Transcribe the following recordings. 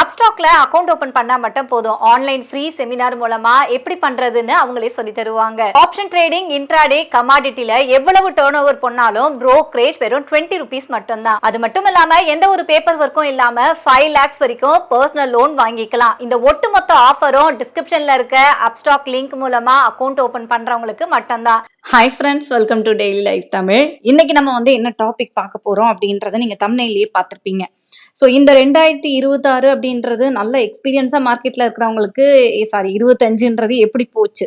அப்ஸ்டாக்ல account open பண்ணா மட்டும் போதும். ஆன்லைன் ஃப்ரீ செமினார் மூலமா எப்படி பண்றதுன்னு அவங்களே சொல்லி தருவாங்க. ஆப்ஷன் ட்ரேடிங் இன்ட்ராடே கமாடிட்டில எவ்வளவு டேர்ன் ஓவர் பண்ணாலும் ப்ரோக்ரேஜ் வெறும் டுவெண்ட்டி ருபீஸ் மட்டும்தான். அது மட்டும் இல்லாம எந்த ஒரு பேப்பர் ஒர்க்கும் இல்லாம ஃபைவ் லேக்ஸ் வரைக்கும் பர்சனல் லோன் வாங்கிக்கலாம். இந்த ஒட்டுமொத்த ஆஃபரும் டிஸ்கிரிப்ஷன்ல இருக்க அப்ஸ்டாக் லிங்க் மூலமா அக்கவுண்ட் ஓபன் பண்றவங்களுக்கு மட்டும்தான். Hi friends welcome to daily life Tamil. இன்னைக்கு நம்ம வந்து என்ன டாபிக் பார்க்க போறோம் அப்படின்றத நீங்க தமிழ்லயே பார்த்திருப்பீங்க. ஸோ இந்த ரெண்டாயிரத்தி இருபத்தாறு அப்படின்றது நல்ல எக்ஸ்பீரியன்ஸா மார்க்கெட்ல இருக்கிறவங்களுக்கு சாரி இருபத்தஞ்சுன்றது எப்படி போச்சு?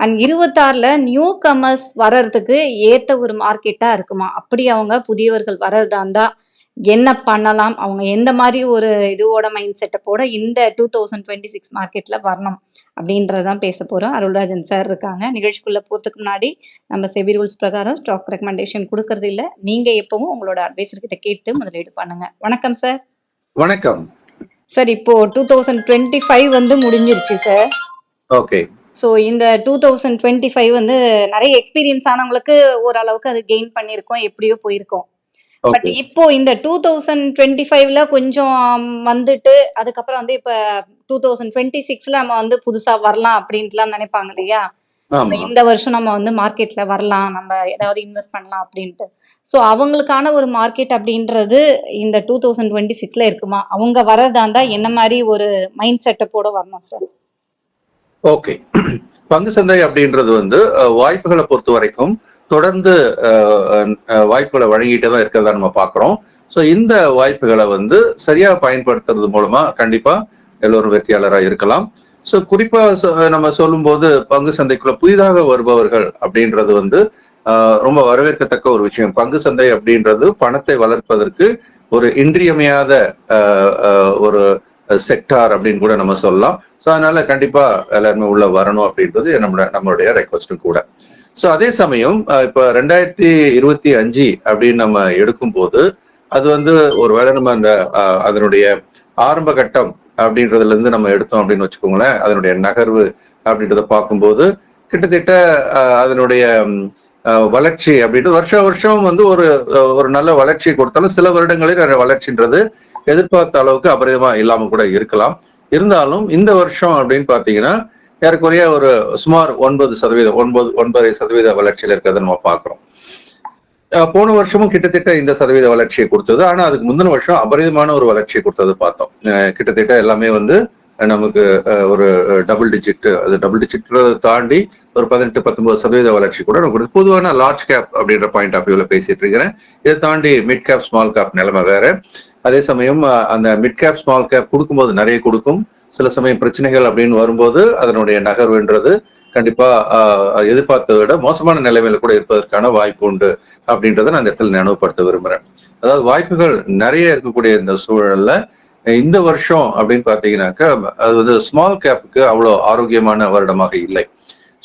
அண்ட் இருபத்தாறுல நியூ கமர்ஸ் வர்றதுக்கு ஏத்த ஒரு மார்க்கெட்டா இருக்குமா? அப்படி அவங்க புதியவர்கள் வர்றதா இருந்தா என்ன பண்ணலாம்? அவங்க எந்த மாதிரி ஒரு இதுவோட மைண்ட் செட்டப்போட இந்த டூ தௌசண்ட் டுவெண்ட்டி சிக்ஸ் மார்க்கெட்ல வரணும் அப்படின்றதான் பேச போறோம். அருள்ராஜன் சார் இருக்காங்க. நிகழ்ச்சிக்குள்ள போறதுக்கு முன்னாடி நம்ம செபி ரூல்ஸ் பிரகாரம் ஸ்டாக் ரெக்கமெண்டேஷன் கொடுக்கறது இல்ல. நீங்க எப்பவும் உங்களோட அட்வைசர் கிட்ட கேட்டு முதலீடு பண்ணுங்க. வணக்கம் சார் வணக்கம். சார் இப்போ டூ தௌசண்ட் டுவெண்ட்டி ஃபைவ் வந்து முடிஞ்சிருச்சு சார் ஓகே ஸோ இந்த டூ தௌசண்ட் டுவெண்ட்டி ஃபைவ் வந்து நிறைய எக்ஸ்பீரியன்ஸ் ஆனவங்களுக்கு ஓரளவுக்கு அது கெயின் பண்ணியிருக்கோம் எப்படியோ போயிருக்கோம். பட் இப்போ இந்த டூ தௌசண்ட் டுவெண்ட்டி ஃபைவ்ல கொஞ்சம் வந்துட்டு அதுக்கப்புறம் வந்து இப்ப டூ தௌசண்ட் டுவெண்ட்டி சிக்ஸ்ல நம்ம வந்து புதுசா வரலாம் அப்படின்ட்டுலாம் நினைப்பாங்க இல்லையா? இந்த வருஷம் நம்ம வந்து மார்க்கெட்ல வரலாம் நம்ம ஏதாவது இன்வெஸ்ட் பண்ணலாம் அப்படின்ட்டு. ஸோ அவங்களுக்கான ஒரு மார்க்கெட் அப்படின்றது இந்த டூ தௌசண்ட் டுவெண்ட்டி சிக்ஸ்ல இருக்குமா? அவங்க வரதா இருந்தா என்ன மாதிரி ஒரு மைண்ட் செட்டப்போட வரணும் சார் ஓகே பங்கு சந்தை அப்படின்றது வந்து வாய்ப்புகளை பொறுத்த வரைக்கும் தொடர்ந்து வாய்ப்புகளை வழங்கிட்டே தான் இருக்கிறதா நம்ம பார்க்குறோம். ஸோ இந்த வாய்ப்புகளை வந்து சரியா பயன்படுத்துறது மூலமா கண்டிப்பா எல்லோரும் வெற்றியாளராக இருக்கலாம். ஸோ குறிப்பா நம்ம சொல்லும்போது பங்கு சந்தைக்குள்ள புதிதாக வருபவர்கள் அப்படின்றது வந்து ரொம்ப வரவேற்கத்தக்க ஒரு விஷயம். பங்கு சந்தை அப்படின்றது பணத்தை வளர்ப்பதற்கு ஒரு இன்றியமையாத ஒரு செக்டார் அப்படின்னு கூட நம்ம சொல்லலாம். ஸோ அதனால கண்டிப்பா எல்லாருமே உள்ள வரணும் அப்படின்றது நம்மளோட நம்மளுடைய ரெக்வஸ்டும் கூட. ஸோ அதே சமயம் இப்போ இப்ப ரெண்டாயிரத்தி இருபத்தி அஞ்சு அப்படின்னு நம்ம எடுக்கும்போது அது வந்து ஒருவேளை நம்ம அந்த அதனுடைய ஆரம்ப கட்டம் அப்படின்றதுல இருந்து நம்ம எடுத்தோம் அப்படின்னு வச்சுக்கோங்களேன் அதனுடைய நகர்வு அப்படின்றத பார்க்கும்போது கிட்டத்தட்ட அதனுடைய அஹ், வளர்ச்சி அப்படின்றது வருஷ வருஷம் வந்து ஒரு ஒரு நல்ல வளர்ச்சி கொடுத்தாலும் சில வருடங்களில் வளர்ச்சின்றது எதிர்பார்த்த அளவுக்கு அபரிதமா இல்லாம கூட இருக்கலாம். இருந்தாலும் இந்த வருஷம் அப்படின்னு பாத்தீங்கன்னா ஏறக்குறைய ஒரு சுமார் ஒன்பது சதவீதம் ஒன்பது ஒன்பதரை சதவீத வளர்ச்சியில இருக்கிறத நம்ம பார்க்குறோம். போன வருஷமும் கிட்டத்தட்ட இந்த சதவீத வளர்ச்சியை கொடுத்தது. ஆனா அதுக்கு முந்தின வருஷம் அபரிதமான ஒரு வளர்ச்சியை கொடுத்தது பார்த்தோம். கிட்டத்தட்ட எல்லாமே வந்து நமக்கு அஹ் ஒரு டபுள் டிஜிட் அது டபுள் டிஜிட் தாண்டி ஒரு பதினெட்டு பத்தொன்பது சதவீத வளர்ச்சி கூட நமக்கு கொடுத்து. பொதுவான லார்ஜ் கேப் அப்படின்ற பாயிண்ட் ஆஃப் வியூவில் பேசிட்டு இருக்கிறேன். இதை தாண்டி மிட் கேப் ஸ்மால் கேப் நிலைமை வேற. அதே சமயம் அந்த மிட் கேப் ஸ்மால் கேப் கொடுக்கும்போது நிறைய கொடுக்கும். சில சமயம் பிரச்சனைகள் அப்படின்னு வரும்போது அதனுடைய நகர்வுன்றது கண்டிப்பா எதிர்பார்த்ததை விட மோசமான நிலைமையில கூட இருப்பதற்கான வாய்ப்பு உண்டு அப்படின்றத நான் இந்த இடத்துல நினைவுபடுத்த விரும்புறேன். அதாவது வாய்ப்புகள் நிறைய இருக்கக்கூடிய இந்த சூழல்ல இந்த வருஷம் அப்படின்னு பாத்தீங்கன்னாக்கா அது வந்து ஸ்மால் கேப்புக்கு அவ்வளோ ஆரோக்கியமான வருடமாக இல்லை.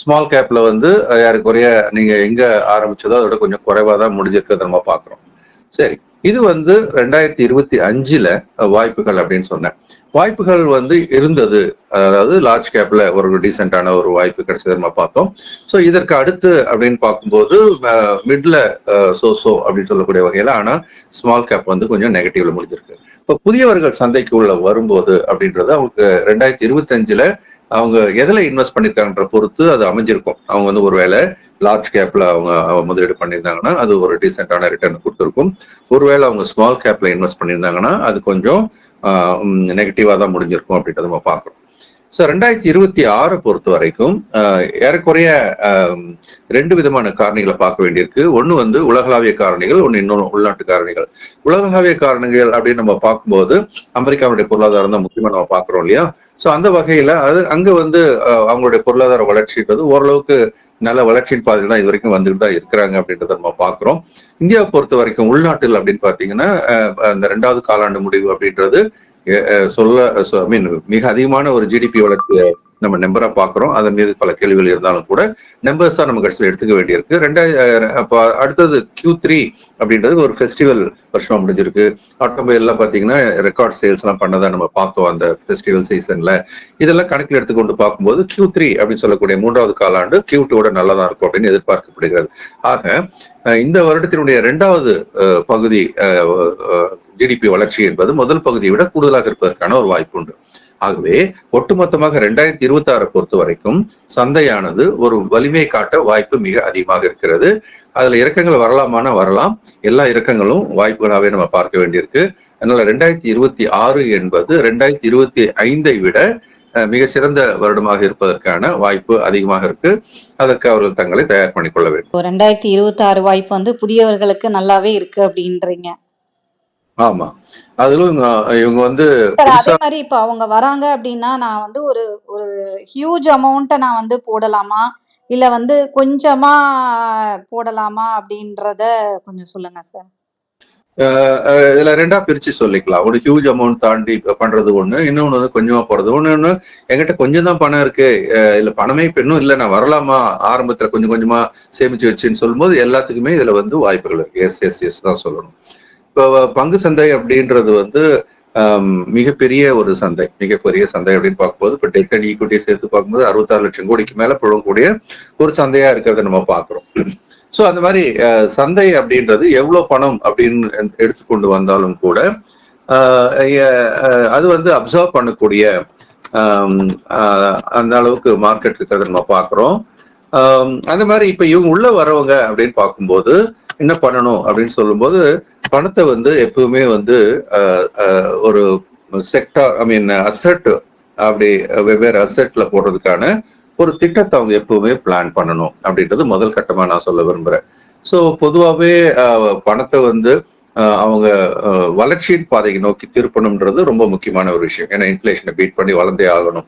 ஸ்மால் கேப்ல வந்து யாருக்குறைய ஏறக்குறைய நீங்க எங்க ஆரம்பிச்சதோ அதோட கொஞ்சம் குறைவா தான் முடிஞ்சிருக்கிறத நம்ம பாக்குறோம் சரி. இது வந்து ரெண்டாயிரத்தி இருபத்தி அஞ்சுல வாய்ப்புகள் அப்படின்னு சொன்னேன். வாய்ப்புகள் வந்து இருந்தது. அதாவது லார்ஜ் கேப்ல ஒரு டீசென்டான ஒரு வாய்ப்பு கிடைச்சது நம்ம பார்த்தோம். ஸோ இதற்கு அடுத்து அப்படின்னு பார்க்கும்போது மிட்ல சோசோ அப்படின்னு சொல்லக்கூடிய வகையில ஆனா ஸ்மால் கேப் வந்து கொஞ்சம் நெகட்டிவ்ல முடிஞ்சிருக்கு. இப்போ புதியவர்கள் சந்தைக்கு உள்ள வரும்போது அப்படின்றது அவங்களுக்கு ரெண்டாயிரத்தி இருபத்தி அஞ்சுல அவங்க எதில் இன்வெஸ்ட் பண்ணிருக்காங்கன்ற பொறுத்து அது அமைஞ்சிருக்கும். அவங்க வந்து ஒருவேளை லார்ஜ் கேப்ல அவங்க முதலீடு பண்ணியிருந்தாங்கன்னா அது ஒரு டீசெண்டான ரிட்டர்ன் கொடுத்துருக்கும். ஒருவேளை அவங்க ஸ்மால் கேப்ல இன்வெஸ்ட் பண்ணியிருந்தாங்கன்னா அது கொஞ்சம் நெகட்டிவா தான் முடிஞ்சிருக்கும் அப்படின்றத நம்ம பார்க்குறோம் ஸோ ரெண்டாயிரத்தி இருபத்தி ஆறை பொறுத்த வரைக்கும் ஆஹ், ஏறக்குறைய ஆஹ், ரெண்டு விதமான காரணிகளை பார்க்க வேண்டியிருக்கு. ஒன்று வந்து உலகளாவிய காரணிகள் ஒன்று இன்னொன்று உள்நாட்டு காரணிகள். உலகளாவிய காரணிகள் அப்படின்னு நம்ம பார்க்கும்போது அமெரிக்காவுடைய பொருளாதாரம் தான் முக்கியமாக நம்ம பார்க்குறோம் இல்லையா? ஸோ அந்த வகையில அது அங்க வந்து அவங்களுடைய பொருளாதார வளர்ச்சின்றது ஓரளவுக்கு நல்ல வளர்ச்சியின் பாதையில் தான் இது வரைக்கும் வந்துட்டு தான் இருக்கிறாங்க அப்படின்றத நம்ம பார்க்குறோம். இந்தியாவை பொறுத்த வரைக்கும் உள்நாட்டில் அப்படின்னு பார்த்தீங்கன்னா ஆஹ், அந்த ரெண்டாவது காலாண்டு முடிவு அப்படின்றது சொல்ல ஐ மீன் மிக அதிகமான ஒரு ஜிடிபி வளர்ச்சியை நம்ம நம்பரா பார்க்குறோம். அதன் மீது பல கேள்விகள் இருந்தாலும் கூட நம்பர்ஸ் தான் நம்ம கடைசியில் எடுத்துக்க வேண்டியிருக்கு. ரெண்டாயிரம் அப்போ அடுத்தது கியூ த்ரீ அப்படின்றது ஒரு ஃபெஸ்டிவல் வருஷமா முடிஞ்சிருக்கு. ஆட்டோமொபைல்லாம் பார்த்தீங்கன்னா ரெக்கார்ட் சேல்ஸ் எல்லாம் பண்ணதை நம்ம பார்த்தோம் அந்த ஃபெஸ்டிவல் சீசன்ல இதெல்லாம் கணக்கில் எடுத்துக்கொண்டு பார்க்கும்போது கியூ த்ரீ அப்படின்னு சொல்லக்கூடிய மூன்றாவது காலாண்டு கியூ டூட நல்லா தான் இருக்கும் அப்படின்னு எதிர்பார்க்கப்படுகிறது. ஆக இந்த வருடத்தினுடைய ரெண்டாவது அஹ், பகுதி ஜிடிபி வளர்ச்சி என்பது முதல் பகுதியை விட கூடுதலாக இருப்பதற்கான ஒரு வாய்ப்பு உண்டு. ஆகவே ஒட்டுமொத்தமாக ரெண்டாயிரத்தி இருபத்தி ஆறை பொறுத்த வரைக்கும் சந்தையானது ஒரு வலிமை காட்ட வாய்ப்பு மிக அதிகமாக இருக்கிறது. அதுல இறக்கங்கள் வரலாமானா வரலாம். எல்லா இறக்கங்களும் வாய்ப்புகளாகவே நம்ம பார்க்க வேண்டியிருக்கு. அதனால ரெண்டாயிரத்தி இருபத்தி ஆறு என்பது ரெண்டாயிரத்தி இருபத்தி ஐந்தை விட மிக சிறந்த வருடமாக இருப்பதற்கான வாய்ப்பு அதிகமாக இருக்கு. அதற்கு அவர்கள் தங்களை தயார் பண்ணிக்கொள்ள வேண்டும். இப்போ ரெண்டாயிரத்தி இருபத்தி ஆறு வாய்ப்பு வந்து புதியவர்களுக்கு நல்லாவே இருக்கு அப்படின்றீங்க. ஆமா. அதிலும் இவங்க- வந்து அதே மாதிரி இப்போ அவங்க வராங்க அப்படின்னா நான் வந்து ஒரு ஒரு ஹியூஜ் அமௌண்ட்டை நான் வந்து போடலாமா? இல்ல வந்து கொஞ்சமா போடலாமா அப்படின்றத கொஞ்சம் சொல்லுங்க சார் இதுல ரெண்டா பிரிச்சு சொல்லிக்கலாம். ஒரு ஹியூஜ் அமௌண்ட் தாண்டி பண்றது ஒண்ணு இன்னொன்னு வந்து கொஞ்சமா போறது. ஒண்ணு ஒண்ணு என்கிட்ட கொஞ்சம் தான் பணம் இருக்கு. இல்ல பணமே இப்ப இன்னும் இல்ல. நான் வரலாமா? ஆரம்பத்துல கொஞ்சம் கொஞ்சமா சேமிச்சு வச்சுன்னு சொல்லும்போது எல்லாத்துக்குமே இதுல வந்து வாய்ப்புகள் இருக்கு. எஸ் எஸ் எஸ் தான் சொல்லணும். பங்கு சந்தை அப்படின்றது வந்து மிகப்பெரிய ஒரு சந்தை மிகப்பெரிய சந்தை அப்படின்னு பார்க்கும்போது இப்போ டெட் அண்ட் ஈக்குவிட்டியை சேர்த்து பார்க்கும்போது அறுபத்தாறு லட்சம் கோடிக்கு மேல புழங்கக்கூடிய ஒரு சந்தையா இருக்கிறத நம்ம பார்க்குறோம். ஸோ அந்த மாதிரி அஹ், சந்தை அப்படின்றது எவ்வளவு பணம் அப்படின்னு எடுத்துக்கொண்டு வந்தாலும் கூட அது வந்து அப்சர்வ் பண்ணக்கூடிய அஹ், அந்த அளவுக்கு மார்க்கெட் இருக்கிறத நம்ம பார்க்குறோம். அந்த மாதிரி இப்ப இவங்க உள்ள வரவங்க அப்படின்னு பார்க்கும்போது என்ன பண்ணணும் அப்படின்னு சொல்லும்போது பணத்தை வந்து எப்பவுமே வந்து ஒரு செக்டார் ஐ மீன் அசெட் அப்படி வெவ்வேறு அசெட்ல போடுறதுக்கான ஒரு திட்டத்தை அவங்க எப்பவுமே பிளான் பண்ணணும். அப்படின்றது முதல் கட்டமா நான் சொல்ல விரும்புறேன். ஸோ பொதுவாகவே பணத்தை வந்து அவங்க வளர்ச்சியின் பாதையை நோக்கி திருப்பணும்ன்றது ரொம்ப முக்கியமான ஒரு விஷயம். ஏன்னா இன்ஃபிளேஷனை பீட் பண்ணி வளர்ந்தே ஆகணும்.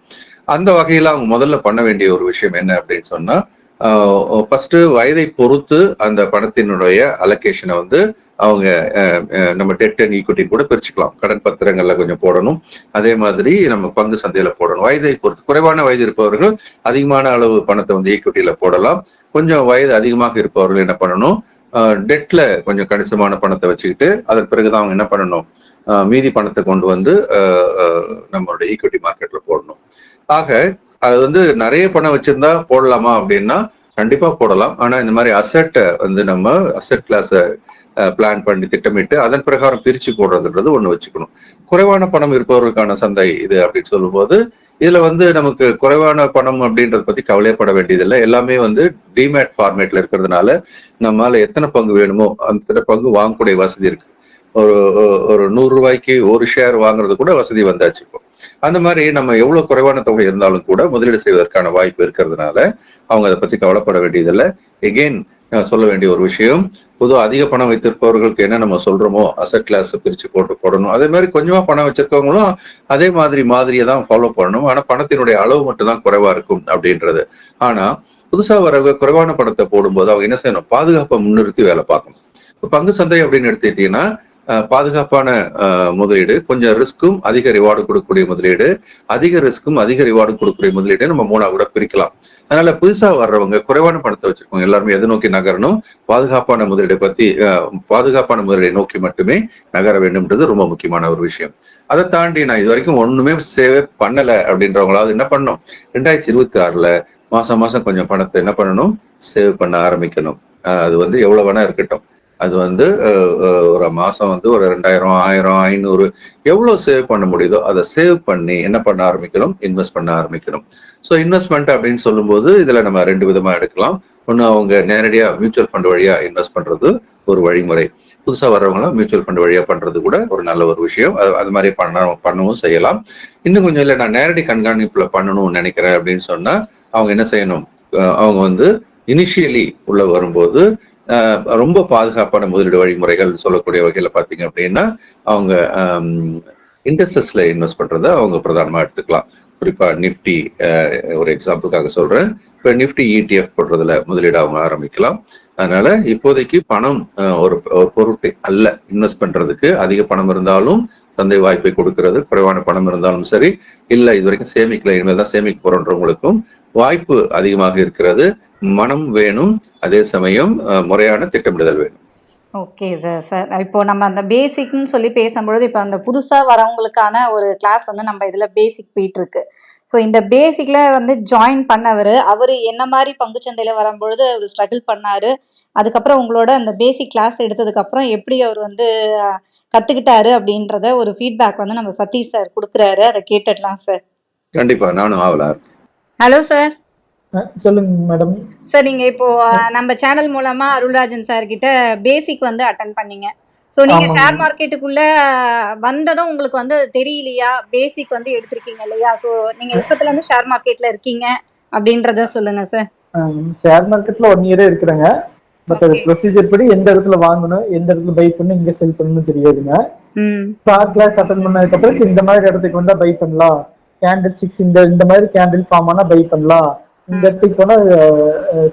அந்த வகையில அவங்க முதல்ல பண்ண வேண்டிய ஒரு விஷயம் என்ன அப்படின்னு சொன்னா ஃபர்ஸ்ட் வயதை பொறுத்து அந்த பணத்தினுடைய அலோகேஷனை வந்து அவங்க நம்ம டெட் அண்ட் ஈக்விட்டி கூட பிரிச்சுக்கலாம். கடன் பத்திரங்கள்ல கொஞ்சம் போடணும். அதே மாதிரி நம்ம பங்கு சந்தையில போடணும். வயதை பொறுத்து குறைவான வயது இருப்பவர்கள் அதிகமான அளவு பணத்தை வந்து ஈக்விட்டியில போடலாம். கொஞ்சம் வயது அதிகமாக இருப்பவர்கள் என்ன பண்ணணும்? டெட்ல கொஞ்சம் கணிசமான பணத்தை வச்சுக்கிட்டு அதன் பிறகுதான் அவங்க என்ன பண்ணணும்? மீதி பணத்தை கொண்டு வந்து நம்மளுடைய ஈக்விட்டி மார்க்கெட்ல போடணும். ஆக அது வந்து நிறைய பணம் வச்சிருந்தா போடலாமா அப்படின்னா கண்டிப்பா போடலாம். ஆனா இந்த மாதிரி அசெட்டை வந்து நம்ம அசெட் கிளாஸ பிளான் பண்ணி திட்டமிட்டு அதன் பிரகாரம் பிரிச்சு போடுறதுன்றது ஒண்ணு வச்சுக்கணும். குறைவான பணம் இருப்பவர்களுக்கான சந்தை இது அப்படின்னு சொல்லும்போது இதுல வந்து நமக்கு குறைவான பணம் அப்படின்றத பத்தி கவலைப்பட வேண்டியதில்லை. எல்லாமே வந்து டிமேட் ஃபார்மேட்ல இருக்கிறதுனால நம்மால எத்தனை பங்கு வேணுமோ அந்த பங்கு வாங்கக்கூடிய வசதி இருக்கு. ஒரு ஒரு நூறு ரூபாய்க்கு ஒரு ஷேர் வாங்குறது கூட வசதி வந்தாச்சு இப்போ. அந்த மாதிரி நம்ம எவ்வளவு குறைவான தொகை இருந்தாலும் கூட முதலீடு செய்வதற்கான வாய்ப்பு இருக்கிறதுனால அவங்க அதை பத்தி கவலைப்பட வேண்டியதில்லை. எகெயின் சொல்ல வேண்டிய ஒரு விஷயம் பொதுவாக அதிக பணம் வைத்திருப்பவர்களுக்கு என்ன நம்ம சொல்றோமோ அசட் கிளாஸ் பிரிச்சு போட்டு போடணும். அதே மாதிரி கொஞ்சமா பணம் வச்சிருக்கவங்களும் அதே மாதிரி மாதிரியை தான் ஃபாலோ பண்ணணும். ஆனா பணத்தினுடைய அளவு மட்டும் தான் குறைவா இருக்கும் அப்படின்றது. ஆனா புதுசா வர குறைவான பணத்தை போடும்போது அவங்க என்ன செய்யணும்? பாதுகாப்பை முன்னிறுத்தி வேலை பார்க்கணும். இப்ப பங்கு சந்தை அப்படின்னு எடுத்துக்கிட்டீங்கன்னா பாதுகாப்பான அஹ், முதலீடு கொஞ்சம் ரிஸ்க்கும் அதிக ரிவார்டு கொடுக்கக்கூடிய முதலீடு அதிக ரிஸ்க்கும் அதிக ரிவார்டு கொடுக்கக்கூடிய முதலீடு நம்ம மூணா கூட பிரிக்கலாம். அதனால புதுசா வர்றவங்க குறைவான பணத்தை வச்சிருக்கோம் எல்லாருமே எதை நோக்கி நகரணும்? பாதுகாப்பான முதலீடை பத்தி பாதுகாப்பான முதலீடை நோக்கி மட்டுமே நகர வேண்டும்ன்றது ரொம்ப முக்கியமான ஒரு விஷயம். அதை தாண்டி நான் இது வரைக்கும் ஒண்ணுமே சேவ் பண்ணல அப்படின்றவங்களாவது என்ன பண்ணணும்? ரெண்டாயிரத்தி இருபத்தி ஆறுல மாசம் மாசம் கொஞ்சம் பணத்தை என்ன பண்ணணும்? சேவ் பண்ண ஆரம்பிக்கணும். அது வந்து எவ்வளவு வேணா இருக்கட்டும். அது வந்து ஒரு மாசம் வந்து ஒரு ரெண்டாயிரம் ஆயிரம் ஐநூறு எவ்வளவு சேவ் பண்ண முடியுதோ அதை சேவ் பண்ணி என்ன பண்ண ஆரம்பிக்கணும்? இன்வெஸ்ட் பண்ண ஆரம்பிக்கணும். ஸோ இன்வெஸ்ட்மெண்ட் அப்படின்னு சொல்லும்போது இதுல நம்ம ரெண்டு விதமா எடுக்கலாம். ஒன்று அவங்க நேரடியா மியூச்சுவல் ஃபண்ட் வழியா இன்வெஸ்ட் பண்றது ஒரு வழிமுறை. புதுசா வர்றவங்களாம் மியூச்சுவல் ஃபண்ட் வழியா பண்றது கூட ஒரு நல்ல ஒரு விஷயம். அது அது மாதிரி பண்ண பண்ணவும் செய்யலாம். இன்னும் கொஞ்சம் இல்லை நான் நேரடி கண்காணிப்புல பண்ணணும்னு நினைக்கிறேன் அப்படின்னு சொன்னா அவங்க என்ன செய்யணும்? அவங்க வந்து இனிஷியலி உள்ள வரும்போது ரொம்ப பாதுகாப்பான முதலீடு வழிமுறைகள் சொல்லக்கூடிய வகையில பாத்தீங்க அப்படின்னா அவங்க இண்டஸ்ட்ரஸ்ல இன்வெஸ்ட் பண்றதை அவங்க பிரதானமா எடுத்துக்கலாம். குறிப்பா நிஃப்டி ஒரு எக்ஸாம்பிளுக்காக சொல்றேன். இப்ப நிஃப்டி இடிஎஃப் போடுறதுல முதலீடு அவங்க ஆரம்பிக்கலாம். அதனால இப்போதைக்கு பணம் ஒரு பொருட்டு அல்ல. இன்வெஸ்ட் பண்றதுக்கு அதிக பணம் இருந்தாலும் சந்தை வாய்ப்பை கொடுக்கிறது. குறைவான பணம் இருந்தாலும் சரி இல்ல இது வரைக்கும் சேமிக்கல இனிமேல் தான் சேமிக்க போறோன்றவங்களுக்கும் வாய்ப்பு அதிகமாக இருக்கிறது. மனம் வேணும். அதே சமயம் முறையான திட்டமிடுதல் வேணும். Okay sir sir. இப்போ நம்ம அந்த பேசிக்னு சொல்லி பேசும்பொழுது இப்போ அந்த புதுசாக வரவங்களுக்கான ஒரு கிளாஸ் வந்து நம்ம இதில் பேசிக் போயிட்டு இருக்கு ஸோ இந்த பேசிக்ல வந்து ஜாயின் பண்ணவர் அவர் என்ன மாதிரி பங்குச்சந்தையில் வரும்பொழுது அவர் ஸ்ட்ரகிள் பண்ணாரு அதுக்கப்புறம் உங்களோட அந்த பேசிக் கிளாஸ் எடுத்ததுக்கப்புறம் எப்படி அவர் வந்து கத்துக்கிட்டாரு அப்படின்றத ஒரு ஃபீட்பேக் வந்து நம்ம சதீஷ் சார் கொடுக்குறாரு. அதை கேட்டுடலாம் சார். கண்டிப்பா நானும் ஆவலா இருக்கேன். ஹலோ சார் சொல்லுங்க மேடம் சார் நீங்க இப்போ நம்ம சேனல் மூலமா அருள்ராஜன் சார் கிட்ட பேசிக் வந்து அட்டன் பண்ணீங்க. ஸோ நீங்க. ஷேர் மார்க்கெட்டுக்குள்ள வந்ததும் உங்களுக்கு வந்து தெரியலையா? பேசிக் வந்து எடுத்திருக்கீங்க இல்லையா? ஸோ நீங்க எப்பத்துல இருந்து ஷேர் மார்க்கெட்ல இருக்கீங்க? அப்படின்றத சொல்லுங்க சார் ஷேர் மார்க்கெட்ல ஒன் இயரே இருக்கிறேங்க. பட் அது. ப்ரொசீஜர் படி எந்த இடத்துல வாங்கணும் எந்த இடத்துல பை பண்ணணும் இங்க செல் பண்ணணும் தெரியாதுங்க. ம். ஸ்டார் கிளாஸ் அட்டன் பண்ணதுக்கு அப்புறம் இந்த மாதிரி இடத்துக்கு வந்தா பை பண்ணலாம். கேண்டில் சிக்ஸ் இந்த இந்த மாதிரி கேண்டில் ஃபார்ம் ஆனா பை பண்ணலாம். இந்த இடத்துக்கு போனா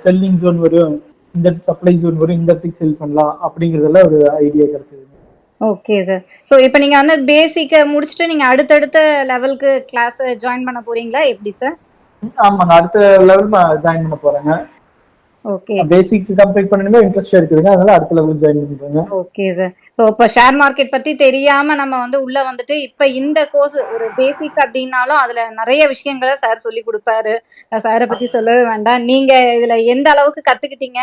செல்லிங் ஜோன் வரும். இந்த இடத்துக்கு சப்ளை ஜோன் வரும். இந்த இடத்துக்கு செல் பண்ணலாம். அப்படிங்கறதுல ஒரு ஐடியா கிடைச்சதுங்க ஓகே சார் ஸோ இப்போ நீங்க வந்து பேசிக்கை முடிச்சுட்டு நீங்க அடுத்தடுத்த லெவலுக்கு கிளாஸ் ஜாயின் பண்ண போறீங்களா? எப்படி சார் ஆமாங்க. அடுத்த லெவல் ஜாயின் பண்ண போறேங்க. பேசிக் கம்ப்ளீட் பண்ணணுமே இன்ட்ரெஸ்ட் இருக்குதுங்க அதனால அடுத்த லெவல் ஜாயின் பண்ணிக்கிறேங்க ஓகே சார் ஸோ இப்போ ஷேர் மார்க்கெட் பத்தி தெரியாம நம்ம வந்து உள்ள வந்துட்டு இப்போ இந்த கோர்ஸ் ஒரு பேசிக் அப்படின்னாலும் அதுல நிறைய விஷயங்களை சார் சொல்லி கொடுப்பாரு. சாரை பத்தி சொல்லவே வேண்டாம். நீங்க இதுல எந்த அளவுக்கு கத்துக்கிட்டீங்க?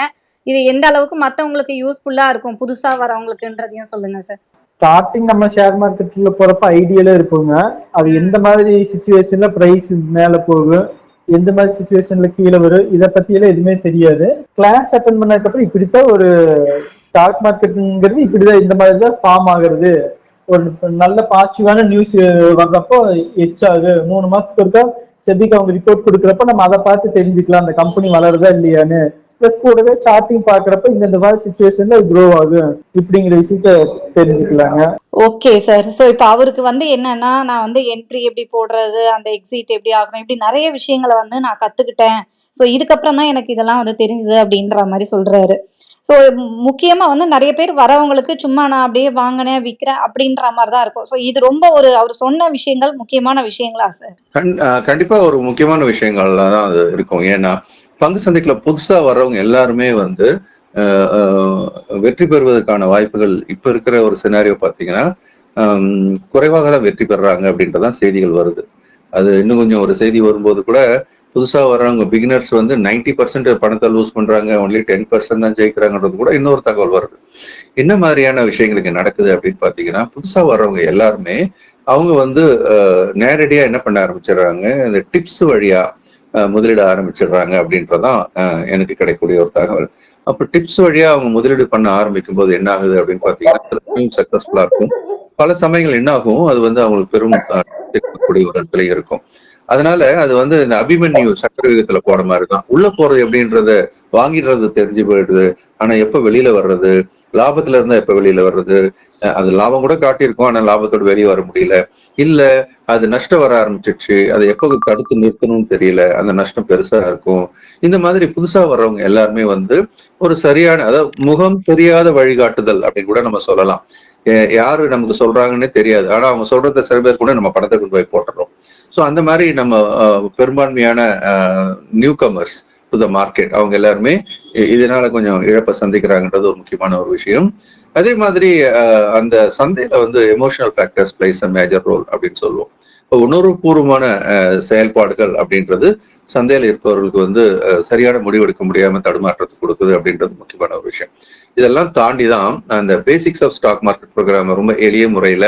இது எந்த அளவுக்கு மத்தவங்களுக்கு யூஸ்ஃபுல்லா இருக்கும்? புதுசா வரவங்களுக்குன்றதையும் சொல்லுங்க சார் ஸ்டார்டிங் நம்ம ஷேர் மார்க்கெட்ல போறப்ப ஐடியால இருப்போங்க அது எந்த மாதிரி சுச்சுவேஷன்ல பிரைஸ் மேல போகும் எந்த மாதிரி சுச்சுவேஷன்ல கீழே வரும் இதை பத்தி எல்லாம் எதுவுமே தெரியாது. கிளாஸ் அட்டன் பண்ணதுக்கப்புறம் இப்படித்தான் ஒரு ஸ்டாக் மார்க்கெட்டுங்கிறது இப்படிதான் இந்த மாதிரி தான் ஃபார்ம் ஆகுறது. ஒரு நல்ல பாசிட்டிவான நியூஸ் வர்றப்போ எச் ஆகுது மூணு மாசத்துக்கு ஒருக்கா செபிக்கு அவங்க ரிப்போர்ட் கொடுக்குறப்ப நம்ம அதை பார்த்து தெரிஞ்சுக்கலாம் அந்த கம்பெனி வளருதா இல்லையான்னு. ப்ளஸ் கூடவே சார்ட்டிங் பாக்குறப்ப இந்த இந்த மாதிரி சுச்சுவேஷன்ல க்ரோ ஆகும் இப்படிங்கிற விஷயத்த தெரிஞ்சுக்கலாங்க. ஓகே சார் ஸோ இப்போ அவருக்கு வந்து என்னன்னா நான் வந்து என்ட்ரி எப்படி போடுறது அந்த எக்ஸிட் எப்படி ஆகணும் இப்படி நிறைய விஷயங்களை வந்து நான் கத்துக்கிட்டேன். ஸோ இதுக்கப்புறம் தான் எனக்கு இதெல்லாம் வந்து தெரிஞ்சுது அப்படின்ற மாதிரி சொல்றாரு. ஸோ முக்கியமா வந்து நிறைய பேர் வரவங்களுக்கு சும்மா நான் அப்படியே வாங்கினேன் விற்கிறேன் அப்படின்ற மாதிரி தான் இருக்கும். ஸோ இது ரொம்ப ஒரு அவர் சொன்ன விஷயங்கள் முக்கியமான விஷயங்களா சார் கண்டிப்பா ஒரு முக்கியமான விஷயங்கள் தான் அது இருக்கும். ஏன்னா பங்கு சந்தைக்குள்ள புதுசா வர்றவங்க எல்லாருமே வந்து வெற்றி பெறுவதற்கான வாய்ப்புகள் இப்ப இருக்கிற ஒரு சினாரியோ பாத்தீங்கன்னா குறைவாக தான் வெற்றி பெறுறாங்க அப்படின்றதான் செய்திகள் வருது. அது இன்னும் கொஞ்சம் ஒரு செய்தி வரும்போது கூட புதுசா வர்றவங்க பிகினர்ஸ் வந்து 90% பர்சன்ட் பணத்தை லூஸ் பண்றாங்க ஒன்லி டென் பர்சன்ட் தான் ஜெயிக்கிறாங்கன்றது கூட இன்னொரு தகவல் வருது. என்ன மாதிரியான விஷயங்கள் நடக்குது அப்படின்னு பாத்தீங்கன்னா புதுசா வர்றவங்க எல்லாருமே அவங்க வந்து நேரடியாக நேரடியா என்ன பண்ண ஆரம்பிச்சிடுறாங்க இந்த டிப்ஸ் வழியா முதலீட ஆரம்பிச்சிடுறாங்க அப்படின்றதான் எனக்கு கிடைக்கக்கூடிய ஒரு தகவல். அப்ப டிப்ஸ் வழியா அவங்க முதலீடு பண்ண ஆரம்பிக்கும் போது என்ன ஆகுது அப்படின்னு பாத்தீங்கன்னா சக்சஸ்ஃபுல்லா இருக்கும். பல சமயங்கள் என்ன ஆகும் அது வந்து அவங்களுக்கு பெரும் கூடிய ஒரு இடத்துல இருக்கும். அதனால அது வந்து இந்த அபிமன்யு சக்கரவீகத்துல போன மாதிரி தான் உள்ள போறது அப்படின்றத வாங்கிடுறது தெரிஞ்சு போயிடுது. ஆனா எப்ப வெளியில வர்றது லாபத்துல இருந்தா எப்ப வெளியில வர்றது? அஹ் அது லாபம் கூட காட்டியிருக்கோம் ஆனா லாபத்தோட வெளியே வர முடியல. இல்ல அது நஷ்டம் வர ஆரம்பிச்சிடுச்சு அதை எப்போ தடுத்து நிறுத்தணும்னு தெரியல அந்த நஷ்டம் பெருசா இருக்கும். இந்த மாதிரி புதுசா வர்றவங்க எல்லாருமே வந்து ஒரு சரியான அதாவது முகம் தெரியாத வழிகாட்டுதல் அப்படின்னு கூட நம்ம சொல்லலாம். யாரு நமக்கு சொல்றாங்கன்னே தெரியாது ஆனா அவங்க சொல்றத சில பேர் கூட நம்ம பணத்தை கொண்டு போய் போட்டுறோம். ஸோ அந்த மாதிரி நம்ம பெரும்பான்மையான newcomers to the market அவங்க எல்லாருமே இதனால கொஞ்சம் இழப்பை சந்திக்கிறாங்கன்றது ஒரு முக்கியமான ஒரு விஷயம். அதே மாதிரி அந்த சந்தையில வந்து emotional factors plays a major role அப்படின்னு சொல்லுவோம். இப்போ உணர்வுபூர்வமான செயல்பாடுகள் அப்படின்றது சந்தையில் இருப்பவர்களுக்கு வந்து சரியான முடிவெடுக்க முடியாம தடுமாற்றத்தை கொடுக்குது அப்படின்றது முக்கியமான ஒரு விஷயம். இதெல்லாம் தாண்டி தான் அந்த basics of stock market program ரொம்ப எளிய முறையில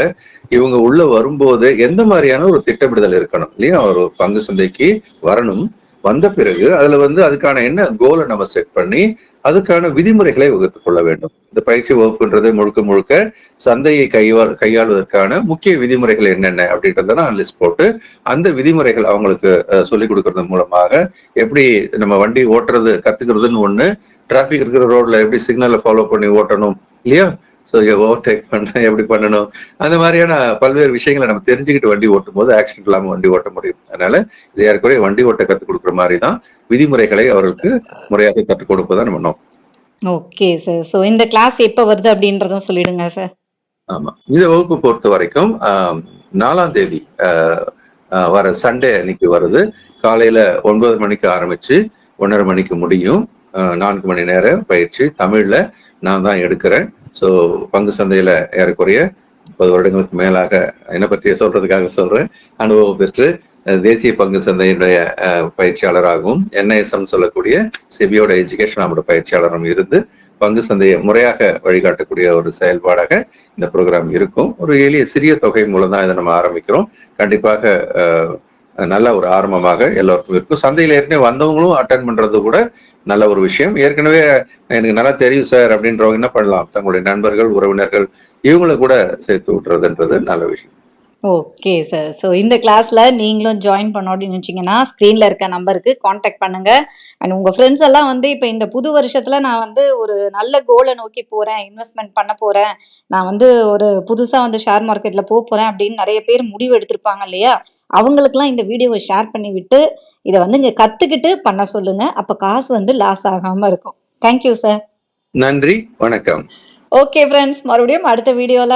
இவங்க உள்ள வரும்போது எந்த மாதிரியான ஒரு திட்டமிடுதல் இருக்கணும் இல்லையா? ஒரு பங்கு சந்தைக்கு வரணும். வந்த பிறகு அதுல வந்து அதுக்கான என்ன கோலை நம்ம செட் பண்ணி அதுக்கான விதிமுறைகளை வகுத்துக் கொள்ள வேண்டும். இந்த பயிற்சி வகுப்புன்றது முழுக்க முழுக்க சந்தையை கையாள் கையாளுவதற்கான முக்கிய விதிமுறைகள் என்னென்ன அப்படின்றத நான் லிஸ்ட் போட்டு அந்த விதிமுறைகள் அவங்களுக்கு சொல்லிக் கொடுக்கறது மூலமாக எப்படி நம்ம வண்டி ஓட்டுறது கத்துக்கிறதுன்னு ஒண்ணு டிராபிக் இருக்கிற ரோட்ல எப்படி சிக்னலை ஃபாலோ பண்ணி ஓட்டணும் இல்லையா? ஸோ ஓவர்டேக் பண்ண எப்படி பண்ணணும்? அந்த மாதிரியான பல்வேறு விஷயங்களை நம்ம தெரிஞ்சுக்கிட்டு வண்டி ஓட்டும் போது ஆக்சிடென்ட் இல்லாம வண்டி ஓட்ட முடியும். அதனால இது ஏற்கனவே வண்டி ஓட்ட கற்றுக் கொடுக்குற மாதிரி தான் விதிமுறைகளை அவர்களுக்கு முறையாக கற்றுக் கொடுப்பதான் நம்ம நோக்கம். ஓகே சார் ஸோ இந்த கிளாஸ் எப்போ வருது அப்படின்றதும் சொல்லிடுங்க சார் ஆமா. இந்த வகுப்பு பொறுத்த வரைக்கும் நாலாம் தேதி வர சண்டே அன்னைக்கு வருது. காலையில ஒன்பது மணிக்கு ஆரம்பிச்சு ஒன்றரை மணிக்கு முடியும். நான்கு மணி நேரம் பயிற்சி தமிழ்ல நான் தான் எடுக்கிறேன். ஸோ பங்கு சந்தையில ஏறக்குறைய முப்பது வருடங்களுக்கு மேலாக என்னை பற்றிய சொல்றதுக்காக சொல்றேன். அனுபவம் பெற்று தேசிய பங்கு சந்தையினுடைய பயிற்சியாளராகவும் என்ஐஎஸ்எம் சொல்லக்கூடிய செபியோட எஜுகேஷன் நம்மளோட பயிற்சியாளரும் இருந்து பங்கு சந்தையை முறையாக வழிகாட்டக்கூடிய ஒரு செயல்பாடாக இந்த ப்ரோக்ராம் இருக்கும். ஒரு எளிய சிறிய தொகை மூலம் தான் இதை நம்ம ஆரம்பிக்கிறோம். கண்டிப்பாக நல்ல ஒரு ஆரம்பமாக எல்லோருக்கும் இருக்கும். சந்தையில் ஏற்கனவே வந்தவங்களும் அட்டன் பண்றது கூட நல்ல ஒரு விஷயம். ஏற்கனவே எனக்கு நல்லா தெரியும் சார் அப்படின்றவங்க என்ன பண்ணலாம்? தங்களுடைய நண்பர்கள் உறவினர்கள் இவங்களை கூட சேர்த்து விட்டுறதுன்றது நல்ல விஷயம். ஓகே சார் ஸோ இந்த கிளாஸ்ல நீங்களும் ஜாயின் பண்ணோம் அப்படின்னு வச்சிங்கன்னா ஸ்க்ரீன்ல இருக்க நம்பருக்கு காண்டாக்ட் பண்ணுங்க. அண்ட் உங்க ஃப்ரெண்ட்ஸ் எல்லாம் வந்து இப்போ இந்த புது வருஷத்துல நான் வந்து ஒரு நல்ல கோலை நோக்கி போறேன் இன்வெஸ்ட்மெண்ட் பண்ண போறேன். நான் வந்து ஒரு புதுசா வந்து ஷேர் மார்க்கெட்ல போக போறேன் அப்படின்னு நிறைய பேர் முடிவு எடுத்திருப்பாங்க இல்லையா? அவங்களுக்குலாம் இந்த வீடியோவை ஷேர் பண்ணி விட்டு இதை வந்து இங்க கத்துக்கிட்டு பண்ண சொல்லுங்க. அப்ப காசு வந்து லாஸ் ஆகாம இருக்கும். தேங்க்யூ சார் நன்றி வணக்கம். ஓகே ஃப்ரெண்ட்ஸ் மறுபடியும் அடுத்த வீடியோல